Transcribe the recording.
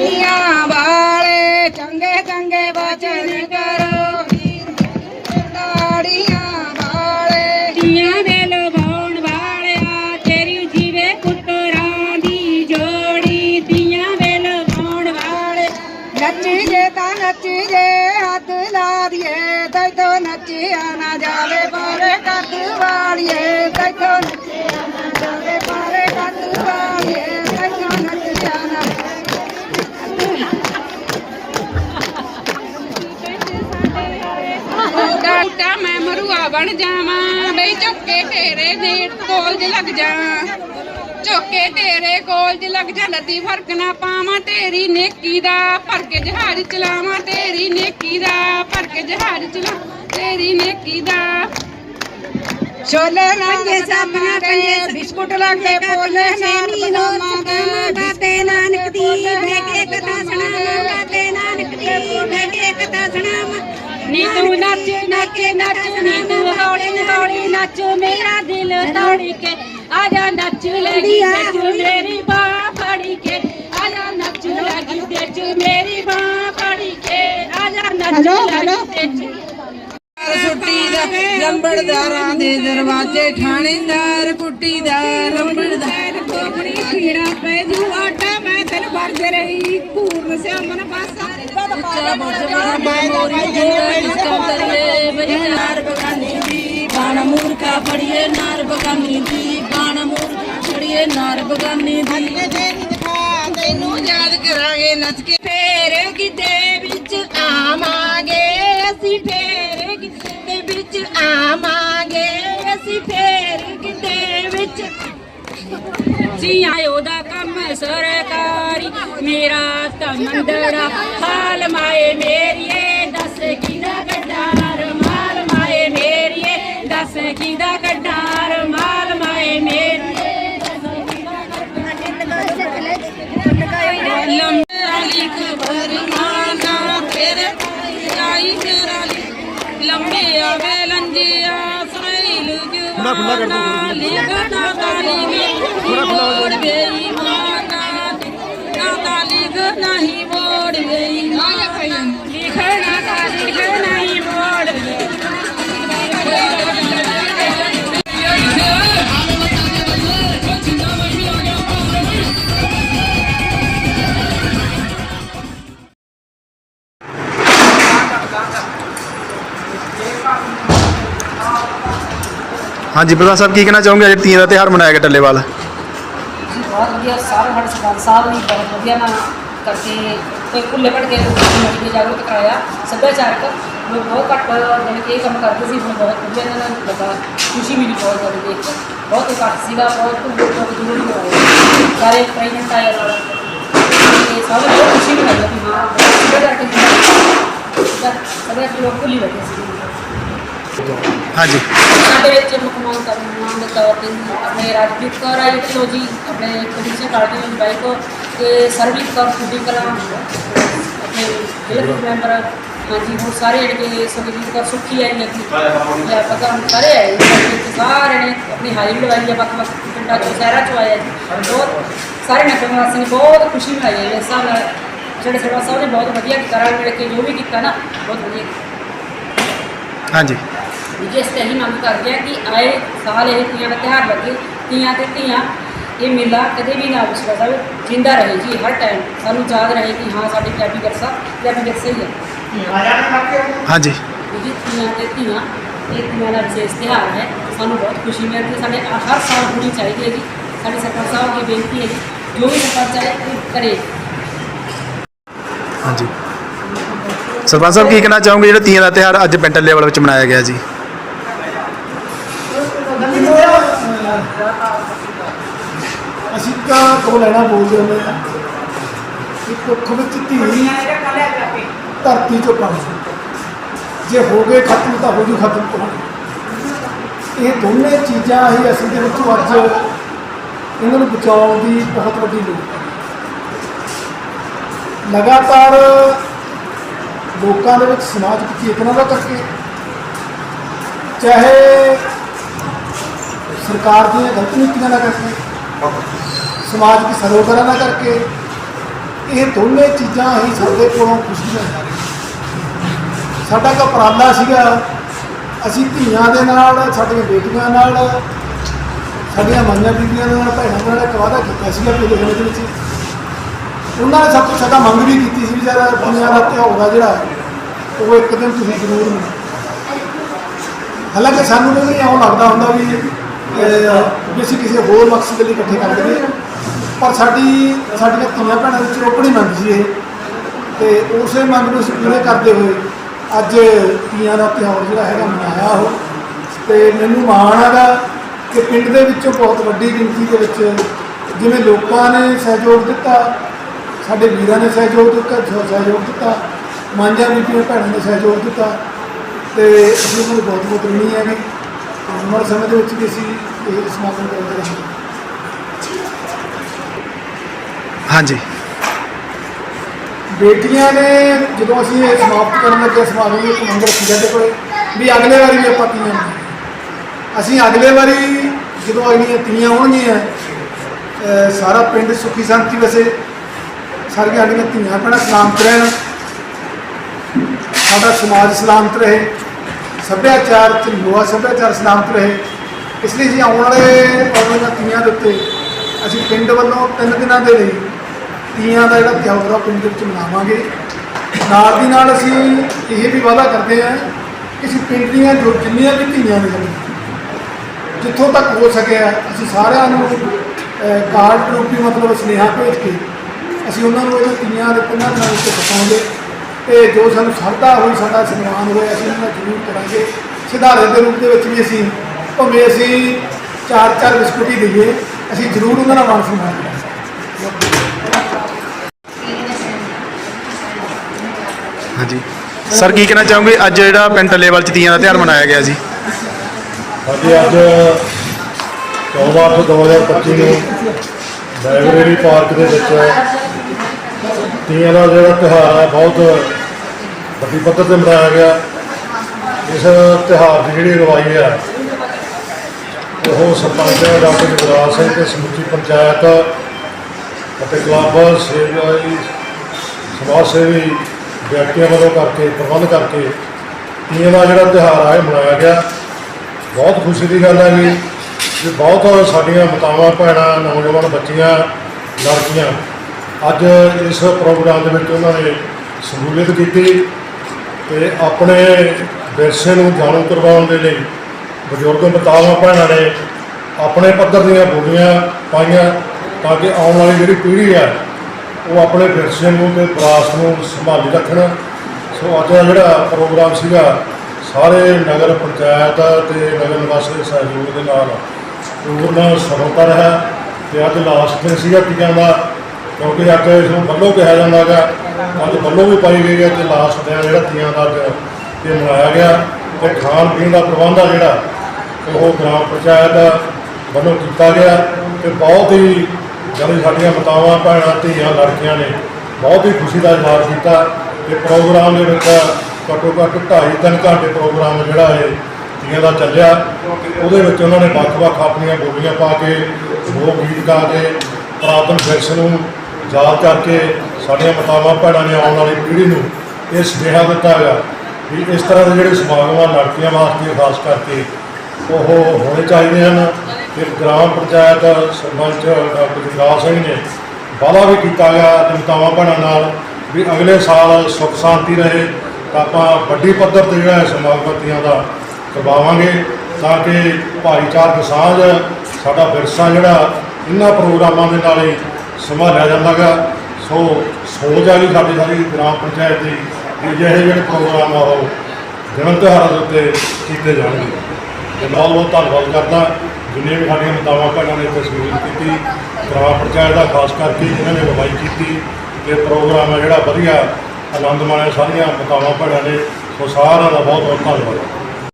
ਦਾੜੀਆਂ ਵਾਲੇ ਚੰਗੇ ਚੰਗੇ ਬਚਨ ਕਰੋ। ਦਾੜੀਆਂ ਵਾਲੇ। ਤੀਆਂ ਦੇ ਲਵਾਉਣ ਵਾਲਿਆ ਤੇਰੀ ਜੀਵੇ ਪੁੱਤਰਾਂ ਦੀ ਜੋੜੀ। ਤੀਆਂ ਦੇ ਲਵਾਉਣ ਵਾਲੇ। ਨੱਚੀ ਜੇ ਤਾਂ ਨੱਚੀ ਜੇ ਹੱਥ ਲਾ ਦੀਏ ਤੈਥੋਂ ਨੱਚਿਆ ਨਾ ਜਾਵੇ ਪਾਰੇ ਕੱਦ ਵਾਲੀਏ। ਤੈਥੋਂ ਨੱਚਿਆ ਨਾ ਜਾਵੇ ਪਾਰੇ ਕੱਦ ਵਾਲੀਏ। ਡਾਟਾ ਮੈਂ ਮਰੂਆ ਬਣ ਜਾਵਾਂ ਬਈ ਚੁੱਕੇ ਤੇਰੇ ਦੇ ਕੋਲਜ ਲੱਗ ਜਾ ਚੁੱਕੇ ਤੇਰੇ ਕੋਲਜ ਲੱਗ ਜਾ ਲੱਦੀ ਫ਼ਰਕ ਨਾ ਪਾਵਾਂ ਤੇਰੀ ਨੇਕੀ ਦਾ ਭਰ ਕੇ ਜਹਾਜ਼ ਚਲਾਵਾਂ ਤੇਰੀ ਨੇਕੀ ਦਾ ਭਰ ਕੇ ਜਹਾਜ਼ ਚਲਾ ਤੇਰੀ ਨੇਕੀ ਦਾ ਛੋਲੇ ਰੰਗ ਸਾਬਣਾ ਕੇ ਬਿਸਕੁਟ ਲੱਗੇ ਪੋਲੇ ਸੇਨੀ ਹੋ ਸਕਾਵਾਂ ਬਾਬੇ ਨਾਨਕ ਦੀ ਬਹਿ ਕੇ ਕਥਾ ਸੁਣਾਵਾਂ ਬਾਬੇ ਨਾਨਕ ਦੀ ਬਹਿ ਕੇ ਕਥਾ ਸੁਣਾਵਾਂ ਨੀ ਤੂੰ ਨੱਚ ਨੱਚ ਨੱਚ ਨੀ ਤੂੰ ਹੌਲੀ ਹੌਲੀ ਨੱਚ ਮੇਰਾ ਦਿਲ ਤੋੜ ਕੇ ਆਜਾ ਨੱਚ ਲਗੀ ਮੇਰੀ ਬਾਹ ਫੜੀ ਕੇ ਆਜਾ ਨੱਚ ਲਗੀ ਵਿੱਚ ਮੇਰੀ ਬਾਹ ਫੜੀ ਕੇ ਆਜਾ ਨੱਚ ਲਗੀ ਵਿੱਚ ਸੁੱਟੀ ਦਾ ਲੰਬੜਦਾਰਾਂ ਦੇ ਦਰਵਾਜ਼ੇ ਥਾਣੇਦਾਰ ਕੁੱਟੀ ਦਾ ਲੰਬੜਦਾਰ ਕੋਕੜੀ ਕੀੜਾ ਪੈ ਜੂ ਆਟਾ ਮੈਂ ਤੈਨੂੰ ਵਰਦ ਰਹੀ ਪੂਰਨ ਸਿਆਮਨ ਪਾਸਾ। ਬਗਾਨੀ ਦੀ ਬਾਣ ਮੂਰਖਾ ਫੜੀਏ ਨਾਰ ਬਗਾਨੀ ਦੀ ਨਾਰ ਬਗਾਨੀ ਦੀ ਤੈਨੂੰ ਯਾਦ ਕਰਾਂਗੇ ਨੱਚ ਕੇ ਫੇਰ ਕਿਤੇ ਵਿੱਚ ਆਵਾਂਗੇ ਅਸੀਂ ਫੇਰ ਕਿਤੇ ਵਿੱਚ ਆਵਾਂਗੇ ਅਸੀਂ ਫੇਰ ਕਿਤੇ ਵਿੱਚ। ਜੀਆਂ ਉਹਦਾ ਕੰਮ ਸਰਕਾਰੀ ਮੇਰਾ ਤਾਂ ਮੰਦੜਾ ਹਾਲ ਮਾਏ ਮੇਰੀਏ ਦੱਸ ਕਿਹਦਾ ਗੱਡਾਰ? ਮਾਲ ਮਾਏ ਮੇਰੀਏ ਦੱਸ ਕਿਹਦਾ ਗੱਡਾਰ? ਮਾਲ ਮਾਏ ਮੇਰੀਏ ਲੰਬੇ ਖਬਰ ਮਾਨਾ ਤੇਰੇ ਆਈ ਤੇਰਾ ਲੰਬੇ ਆਵੇ ਲੰਜਿਆ ਸਰਾਈਲ ਜਵਾਨਾ ਲਿਖਣਾ ਤਾਲੀ ਮੋੜ ਗਈ ਮਾਨਾ ਨਾ ਤਾਲੀ ਨਹੀਂ ਮੋੜ ਗਈ। ਲਿਖਣਾ ਤਾਲੀ ਨਹੀਂ ਮੋੜ ਹਾਂਜੀ ਪ੍ਰਧਾਨ ਸਾਹਿਬ ਕੀ ਕਹਿਣਾ ਚਾਹੋਗੇ? ਅੱਜ ਤੀਆਂ ਦਾ ਤਿਉਹਾਰ ਮਨਾਇਆ ਗਿਆ ਟੱਲੇਵਾਲ। ਬਹੁਤ ਵਧੀਆ ਸਾਰੇ ਸਾਡੇ ਸਰਦਾਰ ਸਾਹਿਬ ਵੀ ਬਹੁਤ ਵਧੀਆ ਨਾਲ ਕਰਕੇ ਕੋਈ ਭੁੱਲੇ ਭਟਕੇ ਲੋਕਾਂ ਨੂੰ ਜਾਗਰੂਕ ਕਰਾਇਆ। ਸੱਭਿਆਚਾਰਕ ਲੋਕ ਬਹੁਤ ਘੱਟ, ਜਾਣੀ ਕਿ ਇਹ ਕੰਮ ਕਰਦੇ ਸੀ, ਹੁਣ ਬਹੁਤ ਵਧੀਆ ਇਹਨਾਂ ਨੂੰ ਲੱਗਾ। ਖੁਸ਼ੀ ਮਿਲੀ ਬਹੁਤ ਜ਼ਿਆਦਾ ਦੇਖ ਕੇ। ਬਹੁਤ ਘੱਟ ਸੀਗਾ, ਬਹੁਤ ਲੋਕ ਬਹੁਤ ਦੂਰ ਹੀ ਆਏ ਸਾਰੇ ਪ੍ਰੈਜ਼ੈਂਟ ਆਏ ਨਾਲ। ਤੇ ਸਾਰੇ ਬਹੁਤ ਖੁਸ਼ੀ ਮਿਲੀ ਕਿ ਹਾਂ, ਸੱਭਿਆਚਾਰਕ ਸੱਭਿਆਚਾਰਕ ਲੋਕ ਭੁੱਲੀ ਬੈਠੇ ਸੀ। ਹਾਂਜੀ ਸਾਡੇ ਵਿੱਚ ਮੁੱਖ ਮੰਗ ਕਰਨ ਦੇ ਤੌਰ ਤੇ ਆਪਣੇ ਰਾਜਦੀਪ ਕੌਰ ਆਈ ਤੋਂ ਜੀ ਆਪਣੇ ਪੁਲਿਸ ਪਾਰਟੀ ਦੇ ਬਾਈਕ ਤੇ ਸਰਬਜੀਤ ਕੌਰ ਕੁੱਡੀ ਕਲਾਂ ਆਪਣੇ ਜ਼ਿਲ੍ਹਾ ਮੈਂਬਰ ਹਾਂਜੀ ਹੁਣ ਸਾਰੇ ਜਿਹੜੇ ਕਿ ਸੁਖਜੀਤ ਕੌਰ ਸੁੱਖੀ ਆਈ ਹੈ ਜੀ ਜਾਂ ਪਤਾ ਹੁਣ ਸਾਰੇ ਆਏ ਜੀ। ਸਾਡੇ ਵਿੱਚ ਸਾਰੇ ਨੇ ਆਪਣੀ ਹਾਜ਼ਰੀ ਲਵਾਈ ਹੈ ਵੱਖ ਵੱਖ ਪਿੰਡਾਂ ਚੋਂ ਸ਼ਹਿਰਾਂ ਚੋਂ ਆਏ ਆ ਜੀ ਬਹੁਤ ਸਾਰੇ ਨਗਰ ਵਾਸੀਆਂ ਨੇ ਬਹੁਤ ਖੁਸ਼ੀ ਮਨਾਈ ਹੈ ਇਸ ਹਿਸਾਬ ਨਾਲ ਜਿਹੜੇ ਸਰਵਾ ਸਾਹਿਬ ਨੇ ਬਹੁਤ ਵਧੀਆ ਕੀਤਾ ਰਲ ਮਿਲ ਕੇ ਜੋ ਵੀ ਕੀਤਾ ਨਾ ਬਹੁਤ ਵਧੀਆ ਕੀਤਾ ਹਾਂਜੀ ਜਿਸ ਤੇ ਅਸੀਂ ਮੰਗ ਕਰਦੇ ਹਾਂ ਕਿ ਆਏ ਸਾਲ ਇਹ ਤੀਆਂ ਦਾ ਤਿਉਹਾਰ ਲੱਗੇ ਤੀਆਂ ਤੇ ਧੀਆਂ ਇਹ ਮੇਲਾ ਕਦੇ ਵੀ ਨਾ ਵਿਛੜ ਜਾਵੇ ਜਿੰਦਾ ਰਹੇ ਜੀ ਹਰ ਟਾਈਮ ਸਾਨੂੰ ਯਾਦ ਰਹੇ ਕਿ ਹਾਂ ਸਾਡੀ ਪੰਜਾਬੀ ਵਿਰਸਾ ਪੰਜਾਬੀ ਵਿਰਸਾ ਹੀ ਹੈ। ਹਾਂਜੀ। ਜੀ ਤੀਆਂ ਤੇ ਧੀਆਂ ਇਹ ਤੀਆਂ ਦਾ ਵਿਸ਼ੇਸ਼ ਤਿਉਹਾਰ ਹੈ। ਸਾਨੂੰ ਬਹੁਤ ਖੁਸ਼ੀ ਮਿਲਦੀ ਹੈ। ਸਾਡੇ ਹਰ ਸਾਲ ਹੋਣੀ ਚਾਹੀਦੀ ਹੈ ਜੀ। ਸਾਡੇ ਸਰਪੰਚ ਸਾਹਿਬ ਦੀ ਬੇਨਤੀ ਹੈ ਜੀ ਜੋ ਵੀ ਸਰਪੰਚ ਹੈ ਉਹ ਕਰੇ। ਹਾਂਜੀ। ਸਰਪੰਚ ਸਾਹਿਬ ਕੀ ਕਹਿਣਾ ਚਾਹੋਗੇ? ਜਿਹੜਾ ਤੀਆਂ ਦਾ ਤਿਉਹਾਰ ਅੱਜ ਪਿੰਡ ਟੱਲੇਵਾਲ ਵਿੱਚ ਮਨਾਇਆ ਗਿਆ ਜੀ। ਅਸੀਂ ਤਾਂ ਦੋ ਲੈਣਾ ਬੋਲਦੇ ਹੁੰਦੇ ਆ ਕਿ ਕੁੱਖ ਵਿੱਚ ਧੀ ਧਰਤੀ ਚੋਂ ਪਾਣੀ ਜੇ ਹੋ ਗਏ ਖਤਮ ਤਾਂ ਹੋ ਜੂ ਖਤਮ ਕਹਾਣੀ ਇਹ ਦੋਨੇ ਚੀਜ਼ਾਂ ਹੀ ਅਸੀਂ ਦੇ ਵਿੱਚੋਂ ਅੱਜ ਇਹਨਾਂ ਨੂੰ ਬਚਾਉਣ ਦੀ ਬਹੁਤ ਵੱਡੀ ਲੋੜ ਹੈ। ਲਗਾਤਾਰ ਲੋਕਾਂ ਦੇ ਵਿੱਚ ਸਮਾਜ ਵਿੱਚ ਚੇਤਨਾ ਦਾ ਕਰਕੇ ਚਾਹੇ ਸਰਕਾਰ ਦੀਆਂ ਗਲਤ ਨੀਤੀਆਂ ਦਾ ਕਰਕੇ, ਸਮਾਜ ਦੀ ਸਰੋਗਰਾ ਨਾ ਕਰਕੇ, ਇਹ ਦੋਨੇ ਚੀਜ਼ਾਂ ਹੀ ਸਾਡੇ ਕੋਲੋਂ ਖੁਸ਼ੀ ਲੈ ਜਾ ਰਹੀਆਂ ਸਾਡਾ ਇੱਕ ਉਪਰਾਲਾ ਸੀਗਾ, ਅਸੀਂ ਧੀਆਂ ਦੇ ਨਾਲ, ਸਾਡੀਆਂ ਬੇਟੀਆਂ ਨਾਲ, ਸਾਡੀਆਂ ਮਾਈਆਂ ਬੀਬੀਆਂ ਦੇ ਨਾਲ, ਭੈਣਾਂ ਦੇ ਨਾਲ ਇੱਕ ਵਾਅਦਾ ਕੀਤਾ ਸੀਗਾ ਪਿਛਲੇ ਸਮੇਂ ਦੇ ਵਿੱਚ। ਉਹਨਾਂ ਨੇ ਸਭ ਤੋਂ ਜ਼ਿਆਦਾ ਮੰਗ ਵੀ ਕੀਤੀ ਸੀ ਵੀ ਜਰਾ ਦੁਨੀਆ ਦਾ ਤਿਉਹਾਰ ਆ ਜਿਹੜਾ, ਉਹ ਇੱਕ ਦਿਨ ਤੁਸੀਂ ਜ਼ਰੂਰ ਮਨਾਓ। ਹਾਲਾਂਕਿ ਸਾਨੂੰ ਨਹੀਂ ਇਉਂ ਲੱਗਦਾ ਹੁੰਦਾ ਵੀ ਵੀ ਅਸੀਂ ਕਿਸੇ ਹੋਰ ਮਕਸਦ ਦੇ ਲਈ ਇਕੱਠੇ ਕਰ ਲਈਏ ਪਰ ਸਾਡੀ, ਸਾਡੀਆਂ ਧੀਆਂ ਭੈਣਾਂ ਵਿੱਚ ਰੋਕਣੀ ਮੰਗ ਸੀ ਇਹ। ਤੇ ਉਸੇ ਮੰਗ ਨੂੰ ਅਸੀਂ ਪੂਰੇ ਕਰਦੇ ਹੋਏ ਅੱਜ ਤੀਆਂ ਦਾ ਤਿਉਹਾਰ ਜਿਹੜਾ ਹੈਗਾ ਮਨਾਇਆ ਉਹ। ਤੇ ਮੈਨੂੰ ਮਾਣ ਹੈਗਾ ਕਿ ਪਿੰਡ ਦੇ ਵਿੱਚੋਂ ਬਹੁਤ ਵੱਡੀ ਗਿਣਤੀ ਦੇ ਵਿੱਚ ਜਿਵੇਂ ਲੋਕਾਂ ਨੇ ਸਹਿਯੋਗ ਦਿੱਤਾ, ਸਾਡੇ ਵੀਰਾਂ ਨੇ ਸਹਿਯੋਗ ਦਿੱਤਾ ਸਹਿਯੋਗ ਦਿੱਤਾ, ਮਾਂਝਾ ਬੀਬੀਆਂ ਭੈਣਾਂ ਨੇ ਸਹਿਯੋਗ ਦਿੱਤਾ। ਤੇ ਅਸੀਂ ਉਹਨਾਂ ਨੂੰ ਬਹੁਤ ਬਹੁਤ ਰਣੀ ਹੈਗੀ। ਤੇ ਆਉਣ ਸਮੇਂ ਦੇ ਵਿੱਚ ਵੀ ਅਸੀਂ ਇਹ ਸਮਾਗਮ ਕਰਦੇ ਰਹਾਂਗੇ ਹਾਂਜੀ ਬੇਟੀਆਂ ਨੇ ਜਦੋਂ ਅਸੀਂ ਇਹ ਸਮਾਪਤ ਕਰਨ ਲੱਗੇ ਸਮਾਗਮ ਨੂੰ ਮੰਗ ਰੱਖੀ ਜਾਂਦੇ ਕੋਲੇ ਵੀ ਅਗਲੇ ਵਾਰੀ ਵੀ ਆਪਾਂ ਤੀਆਂ। ਅਸੀਂ ਅਗਲੇ ਵਾਰੀ ਜਦੋਂ ਅਗਲੀਆਂ ਤੀਆਂ ਹੋਣਗੀਆਂ ਸਾਰਾ ਪਿੰਡ ਸੁਖੀ ਸ਼ਾਂਤੀ ਵਸੇ ਸਾਰੀਆਂ ਸਾਡੀਆਂ ਧੀਆਂ ਭੈਣਾਂ ਸਲਾਮਤ ਰਹਿਣ ਸਾਡਾ ਸਮਾਜ ਸਲਾਮਤ ਰਹੇ ਸੱਭਿਆਚਾਰ ਚ ਲੋਹਾ ਸੱਭਿਆਚਾਰ ਸਲਾਮਤ ਰਹੇ। ਇਸ ਲਈ ਜੀ ਆਉਣ ਵਾਲੇ ਆਉਣ ਤੀਆਂ ਦੇ ਉੱਤੇ ਅਸੀਂ ਪਿੰਡ ਵੱਲੋਂ ਤਿੰਨ ਦਿਨਾਂ ਦੇ ਲਈ ਤੀਆਂ ਦਾ ਜਿਹੜਾ ਤਿਉਹਾਰ ਆ ਪਿੰਡ ਦੇ ਵਿੱਚ ਮਨਾਵਾਂਗੇ। ਨਾਲ ਦੀ ਨਾਲ ਅਸੀਂ ਇਹ ਵੀ ਵਾਅਦਾ ਕਰਦੇ ਹਾਂ ਕਿ ਅਸੀਂ ਪਿੰਡ ਦੀਆਂ ਜੋ ਜਿੰਨੀਆਂ ਵੀ ਧੀਆਂ ਨੇ ਜਿੱਥੋਂ ਤੱਕ ਹੋ ਸਕਿਆ ਅਸੀਂ ਸਾਰਿਆਂ ਨੂੰ ਅਹ, ਕਾਰਡ ਰੂਪੀ ਮਤਲਬ ਸੁਨੇਹਾ ਭੇਜ ਕੇ ਅਸੀਂ ਉਹਨਾਂ ਨੂੰ ਇਹ ਤੀਆਂ ਦੇ ਤਿੰਨਾਂ ਦਿਨਾਂ ਵਿੱਚ ਬਤਾਉਂਗੇ ਤੇ ਜੋ ਸਾਨੂੰ ਸਰਦਾ ਹੋਈ ਸਾਡਾ ਸਨਮਾਨ ਹੋਇਆ ਅਸੀਂ ਉਹਨਾਂ ਦਾ ਜ਼ਰੂਰ ਕਰਾਂਗੇ। ਸਿਧਾਰੇ ਦੇ ਰੂਪ ਦੇ ਵਿੱਚ ਵੀ ਅਸੀਂ ਭਾਵੇਂ ਅਸੀਂ ਚਾਰ ਚਾਰ ਬਿਸਕੁਟ ਹੀ ਦਈਏ ਅਸੀਂ ਜ਼ਰੂਰ ਉਹਨਾਂ ਦਾ ਮਾਨ ਸਨਮਾਨ ਕਰਾਂਗੇ। ਹਾਂਜੀ। ਸਰ ਕੀ ਕਹਿਣਾ ਚਾਹੋਗੇ? ਅੱਜ ਜਿਹੜਾ ਪਿੰਡ ਟੱਲੇਵਾਲ ਚ ਤੀਆਂ ਦਾ ਤਿਉਹਾਰ ਮਨਾਇਆ ਗਿਆ ਜੀ ਹਾਂਜੀ ਅੱਜ 14 ਮਾਰਚ 2025 ਨੂੰ ਲਾਇਬ੍ਰੇਰੀ ਪਾਰਕ ਦੇ ਵਿੱਚ ਤੀਆਂ ਦਾ ਜਿਹੜਾ ਤਿਉਹਾਰ ਹੈ ਬਹੁਤ ਵੱਡੀ ਪੱਧਰ ਤੇ ਮਨਾਇਆ ਗਿਆ। ਇਸ ਤਿਉਹਾਰ ਦੀ ਜਿਹੜੀ ਅਗਵਾਈ ਹੈ, ਉਹ ਸਰਪੰਚ ਡਾਕਟਰ ਜਗਰਾਜ ਸਿੰਘ ਤੇ ਸਮੁੱਚੀ ਪੰਚਾਇਤ ਅਤੇ ਕਲੱਬ ਸੇਵਾਈ, ਸਮਾਜ ਸੇਵੀ ਵਿਅਕਤੀਆਂ ਵੱਲੋਂ ਕਰਕੇ, ਪ੍ਰਬੰਧ ਕਰਕੇ ਤੀਆਂ ਦਾ ਜਿਹੜਾ ਤਿਉਹਾਰ ਹੈ ਇਹ ਮਨਾਇਆ ਗਿਆ। ਬਹੁਤ ਖੁਸ਼ੀ ਦੀ ਗੱਲ ਹੈ ਜੀ ਕਿ ਬਹੁਤ ਸਾਡੀਆਂ ਮਾਤਾਵਾਂ, ਭੈਣਾਂ, ਨੌਜਵਾਨ ਬੱਚੀਆਂ, ਲੜਕੀਆਂ ਅੱਜ ਇਸ ਪ੍ਰੋਗਰਾਮ ਦੇ ਵਿੱਚ ਉਹਨਾਂ ਨੇ ਸ਼ਮੂਲੀਅਤ ਕੀਤੀ। ਤੇ ਆਪਣੇ ਵਿਰਸੇ ਨੂੰ ਜਾਣੂ ਕਰਵਾਉਣ ਦੇ ਲਈ ਬਜ਼ੁਰਗ ਮਾਤਾਵਾਂ ਭੈਣਾਂ ਨੇ ਆਪਣੇ ਪੱਧਰ ਦੀਆਂ ਬੋਲੀਆਂ ਪਾਈਆਂ ਤਾਂ ਕਿ ਆਉਣ ਵਾਲੀ ਜਿਹੜੀ ਪੀੜ੍ਹੀ ਆ ਉਹ ਆਪਣੇ ਵਿਰਸੇ ਨੂੰ ਤੇ ਵਿਰਾਸਤ ਨੂੰ ਸੰਭਾਲੀ ਰੱਖਣ। ਸੋ ਅੱਜ ਦਾ ਜਿਹੜਾ ਪ੍ਰੋਗਰਾਮ ਸੀਗਾ, ਸਾਰੇ ਨਗਰ ਪੰਚਾਇਤ ਤੇ ਨਗਰ ਨਿਵਾਸੀ ਦੇ ਸਹਿਯੋਗ ਦੇ ਨਾਲ ਪੂਰਨ ਸਫਲਤਾ ਰਿਹਾ ਤੇ ਅੱਜ ਲਾਸਟ ਦਿਨ ਸੀਗਾ ਟੀਕਾਂ ਦਾ, ਕਿਉਂਕਿ ਅੱਜ ਇਸ ਨੂੰ ਵੱਲੋਂ ਕਿਹਾ ਜਾਂਦਾ ਹੈਗਾ ਅੱਜ ਵੱਲੋਂ ਵੀ ਪਾਈ ਗਈ ਹੈ ਤੇ ਲਾਸਟ ਦਿਨ ਜਿਹੜਾ ਤੀਆਂ ਦਾ ਅੱਜ ਇਹ ਮਨਾਇਆ ਗਿਆ ਤੇ ਖਾਣ ਪੀਣ ਦਾ ਪ੍ਰਬੰਧ ਆ ਜਿਹੜਾ ਉਹ ਗ੍ਰਾਮ ਪੰਚਾਇਤ ਵੱਲੋਂ ਕੀਤਾ ਗਿਆ ਤੇ ਬਹੁਤ ਹੀ ਜਦੋਂ ਸਾਡੀਆਂ ਮਾਤਾਵਾਂ, ਭੈਣਾਂ, ਧੀਆਂ, ਲੜਕੀਆਂ ਨੇ ਬਹੁਤ ਹੀ ਖੁਸ਼ੀ ਦਾ ਇਜ਼ਹਾਰ ਕੀਤਾ ਤੇ ਪ੍ਰੋਗਰਾਮ ਦੇ ਵਿੱਚ ਘੱਟੋ ਘੱਟ ਢਾਈ ਤਿੰਨ ਘੰਟੇ ਪ੍ਰੋਗਰਾਮ ਜਿਹੜਾ ਇਹ ਤੀਆਂ ਦਾ ਚੱਲਿਆ। ਉਹਦੇ ਵਿੱਚ ਉਹਨਾਂ ਨੇ ਵੱਖ-ਵੱਖ ਆਪਣੀਆਂ ਬੋਲੀਆਂ ਪਾ ਕੇ ਲੋਕ ਗੀਤ ਗਾ ਕੇ, ਪੁਰਾਤਨ ਵਿਰਸੇ ਨੂੰ ਯਾਦ ਕਰਕੇ ਸਾਡੀਆਂ ਮਾਤਾਵਾਂ, ਭੈਣਾਂ ਨੇ ਆਉਣ ਵਾਲੀ ਪੀੜ੍ਹੀ ਨੂੰ ਇਹ ਸੁਨੇਹਾ ਦਿੱਤਾ ਹੈਗਾ ਵੀ ਇਸ ਤਰ੍ਹਾਂ ਦੇ ਜਿਹੜੇ ਸਮਾਗਮ ਆ ਲੜਕੀਆਂ ਵਾਸਤੇ ਖਾਸ ਕਰਕੇ ਉਹ ਹੋਣੇ ਚਾਹੀਦੇ ਹਨ। ਤੇ ਗ੍ਰਾਮ ਪੰਚਾਇਤ ਸਰਪੰਚ ਡਾਕਟਰ ਜਗਰਾਜ ਸਿੰਘ ਨੇ ਵਾਅਦਾ ਵੀ ਕੀਤਾ ਗਿਆ ਜਨਤਾਵਾਂ ਭੈਣਾਂ ਨਾਲ ਵੀ ਅਗਲੇ ਸਾਲ ਸੁੱਖ ਸ਼ਾਂਤੀ ਰਹੇ ਤਾਂ ਆਪਾਂ ਵੱਡੀ ਪੱਧਰ ਤੇ ਜਿਹੜਾ ਇਹ ਸਮਾਗਮ ਤੀਆਂ ਦਾ ਕਰਵਾਵਾਂਗੇ ਤਾਂ ਕਿ ਭਾਈਚਾਰਕ ਸਾਂਝ, ਸਾਡਾ ਵਿਰਸਾ ਜਿਹੜਾ ਇਹਨਾਂ ਪ੍ਰੋਗਰਾਮਾਂ ਦੇ ਨਾਲ ਹੀ ਸੰਭਾਲਿਆ ਜਾਂਦਾਗਾ ਸੋ ਸੋਚ ਆ ਵੀ ਸਾਡੀ ਸਾਰੀ ਗ੍ਰਾਮ ਪੰਚਾਇਤ ਦੀ ਵੀ ਜਿਹੇ ਜਿਹੜੇ ਪ੍ਰੋਗਰਾਮ ਆ ਉਹ ਦਿਨ ਤਿਉਹਾਰਾਂ ਦੇ ਉੱਤੇ ਕੀਤੇ ਜਾਣਗੇ। ਤੇ ਬਹੁਤ ਬਹੁਤ ਧੰਨਵਾਦ ਕਰਦਾ। ਜਿੰਨੇ ਵੀ ਸਾਡੀਆਂ ਮਤਾਵਾਂ ਭੈਣਾਂ ਨੇ ਤਸਵੀਰ ਕੀਤੀ, ਗ੍ਰਾਮ ਪੰਚਾਇਤ ਦਾ ਖਾਸ ਕਰਕੇ ਜਿਨ੍ਹਾਂ ਨੇ ਅਗਵਾਈ ਕੀਤੀ, ਤੇ ਪ੍ਰੋਗਰਾਮ ਹੈ ਜਿਹੜਾ ਵਧੀਆ ਆਨੰਦ ਮਾਣਿਆ ਸਾਰੀਆਂ ਮਤਾਵਾਂ ਭੈਣਾਂ ਨੇ। ਸੋ ਸਾਰਿਆਂ ਦਾ ਬਹੁਤ ਬਹੁਤ ਧੰਨਵਾਦ।